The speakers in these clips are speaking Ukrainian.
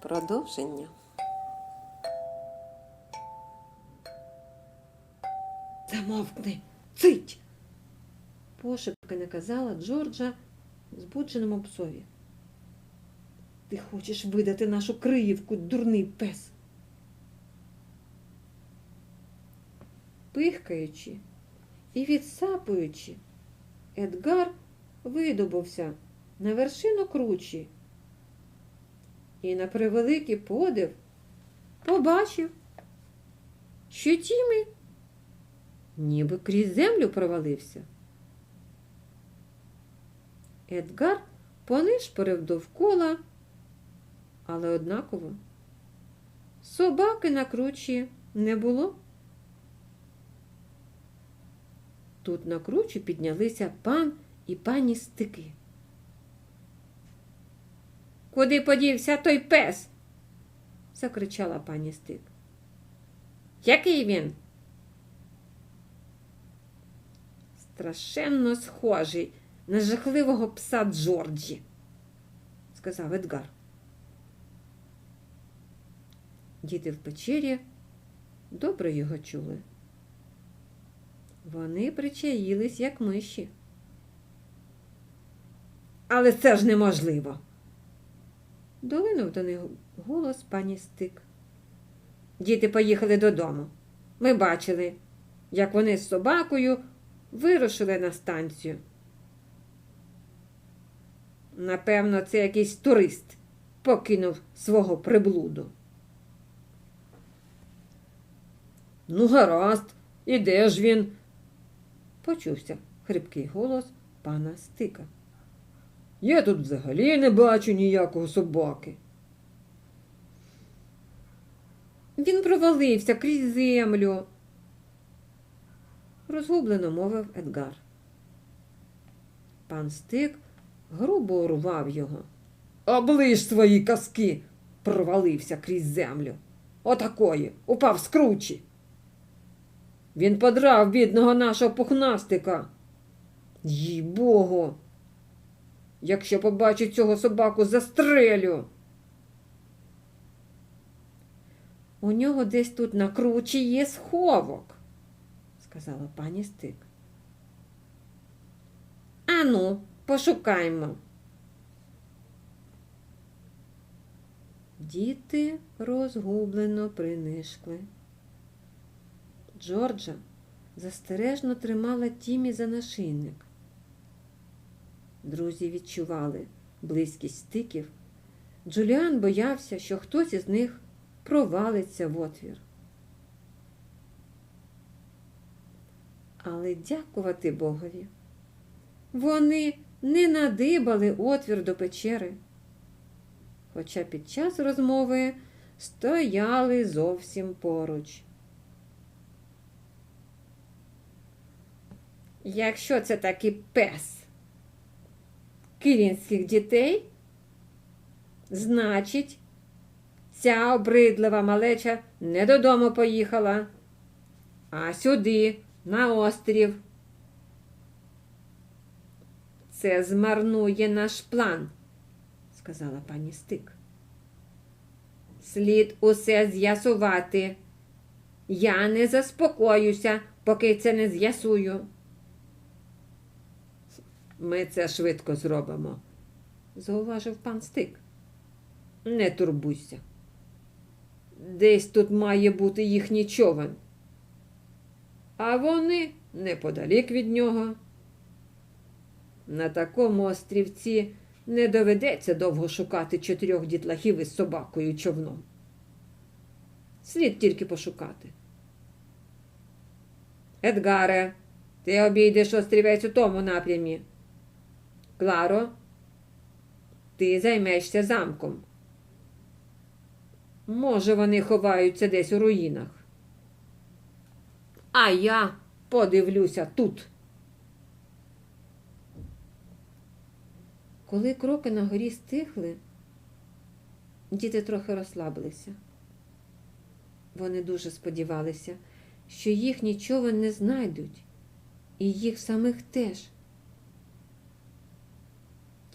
Продовження. Замовкни, цить. Пошепки наказала Джорджа збудженому псові. Ти хочеш видати нашу криївку, дурний пес. Пихкаючи і відсапуючи, Едгар видобувся на вершину кручі і на превеликий подив побачив, що Тімі ніби крізь землю провалився. Едгар понишпорив довкола, але однаково собаки на кручі не було. Тут на кручі піднялися пан і пані стики. Куди подівся той пес? закричала пані стик. Який він? Страшенно схожий на жахливого пса Джорджі, сказав Едгар. Діти в печері добре його чули. Вони причаїлись, як миші. Але це ж неможливо. Долинув до них голос пані Стик. Діти поїхали додому. Ми бачили, як вони з собакою вирушили на станцію. Напевно, це якийсь турист покинув свого приблуду. Ну, гаразд, і де ж він? почувся хрипкий голос пана Стика. Я тут взагалі не бачу ніякого собаки. Він провалився крізь землю, розгублено мовив Едгар. Пан Стик грубо урвав його. Оближ свої казки, провалився крізь землю. Отакої, упав з кручі. Він подрав бідного нашого пухнастика. Їй богу. Якщо побачу цього собаку, застрелю. У нього десь тут на кручі є сховок, сказала пані Стик. Ану, пошукаймо. Діти розгублено принишкли. Джорджа застережно тримала Тімі за нашийник. Друзі відчували близькість стиків. Джуліан боявся, що хтось із них провалиться в отвір. Але дякувати Богові. Вони не надибали отвір до печери, хоча під час розмови стояли зовсім поруч. Якщо це таки пес кирінських дітей, значить, ця обридлива малеча не додому поїхала, а сюди, на острів. Це змарнує наш план, сказала пані Стик. Слід усе з'ясувати. Я не заспокоюся, поки це не з'ясую. Ми це швидко зробимо, зауважив пан Стик. Не турбуйся. Десь тут має бути їхній човен. А вони неподалік від нього. На такому острівці не доведеться довго шукати чотирьох дітлахів із собакою човном. Слід тільки пошукати. Едгаре, ти обійдеш острівець у тому напрямі. Кларо, ти займешся замком. Може, вони ховаються десь у руїнах. А я подивлюся тут. Коли кроки на горі стихли, діти трохи розслабилися. Вони дуже сподівалися, що їхній човен не знайдуть, і їх самих теж.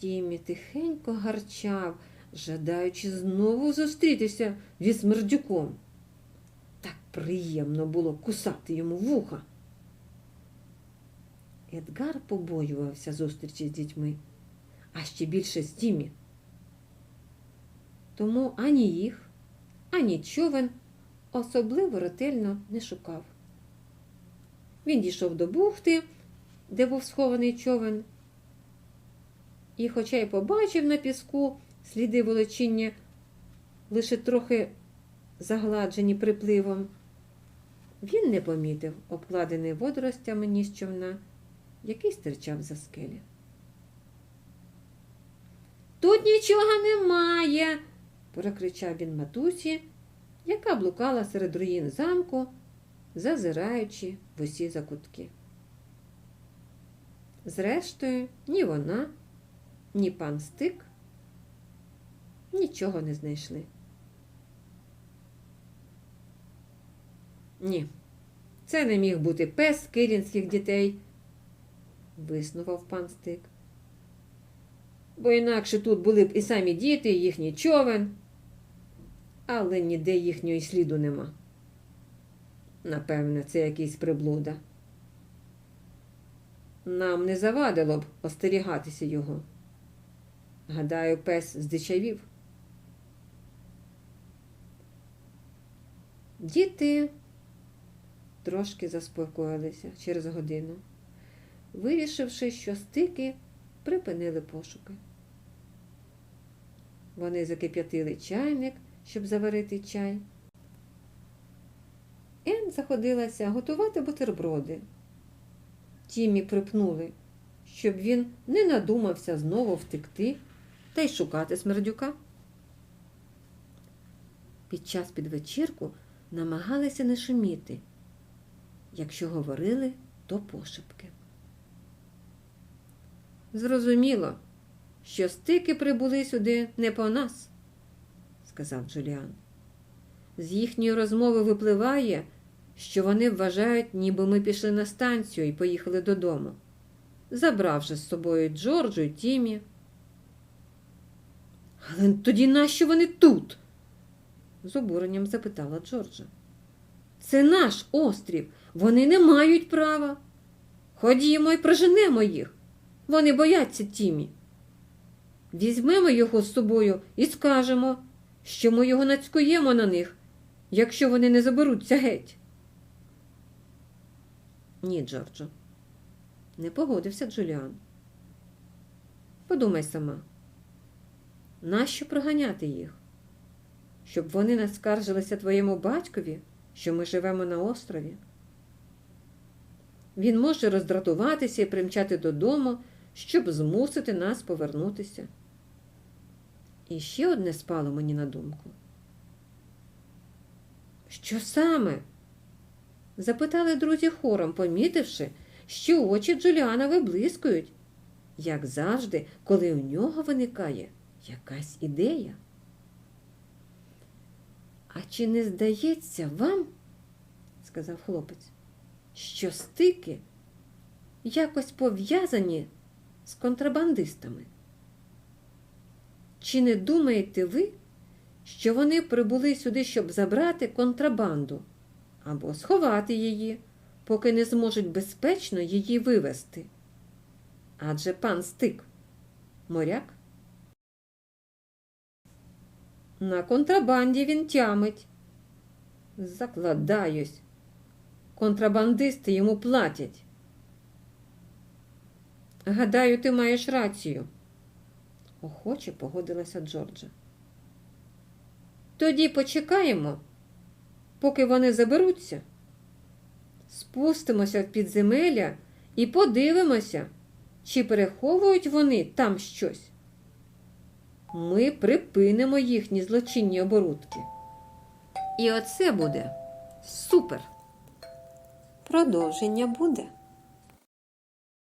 Тімі тихенько гарчав, жадаючи знову зустрітися зі смердюком. Так приємно було кусати йому вуха. Едгар побоювався зустрічі з дітьми, а ще більше з Тімі. Тому ані їх, ані човен особливо ретельно не шукав. Він дійшов до бухти, де був схований човен, і, хоча й побачив на піску сліди волочіння, лише трохи загладжені припливом, він не помітив обкладений водоростями ніс човна, який стирчав за скелі. Тут нічого немає, прокричав він матусі, яка блукала серед руїн замку, зазираючи в усі закутки. Зрештою, ні вона, ні пан Стик нічого не знайшли. Ні, це не міг бути пес кирінських дітей, виснував пан Стик. Бо інакше тут були б і самі діти, і їхній човен, але ніде їхньої сліду нема. Напевне, це якийсь приблуда. Нам не завадило б остерігатися його. Гадаю, пес здичавів. Діти трошки заспокоїлися через годину, вирішивши, що стики припинили пошуки. Вони закип'ятили чайник, щоб заварити чай. Ен заходилася готувати бутерброди. Тімі припнули, щоб він не надумався знову втекти та й шукати смердюка. Під час підвечірку намагалися не шуміти. Якщо говорили, то пошепки. Зрозуміло, що стики прибули сюди не по нас, сказав Джуліан. З їхньої розмови випливає, що вони вважають, ніби ми пішли на станцію і поїхали додому, забравши з собою Джорджу і Тімі. Але тоді нащо вони тут? з обуренням запитала Джорджа. Це наш острів. Вони не мають права. Ходімо і проженемо їх. Вони бояться Тімі. Візьмемо його з собою і скажемо, що ми його нацькуємо на них, якщо вони не заберуться геть. Ні, Джорджо, не погодився Джуліан. Подумай сама, нащо проганяти їх? Щоб вони не скаржилися твоєму батькові, що ми живемо на острові? Він може роздратуватися і примчати додому, щоб змусити нас повернутися. І ще одне спало мені на думку. Що саме? запитали друзі хором, помітивши, що очі Джуліана виблискують, як завжди, коли у нього виникає якась ідея. А чи не здається вам, сказав хлопець, що стики якось пов'язані з контрабандистами? Чи не думаєте ви, що вони прибули сюди, щоб забрати контрабанду або сховати її, поки не зможуть безпечно її вивезти? Адже пан стик моряк. На контрабанді він тямить. Закладаюсь. Контрабандисти йому платять. Гадаю, ти маєш рацію, охоче погодилася Джорджа. Тоді почекаємо, поки вони заберуться. Спустимося в підземелля і подивимося, чи переховують вони там щось. Ми припинимо їхні злочинні оборудки. І оце буде супер. Продовження буде.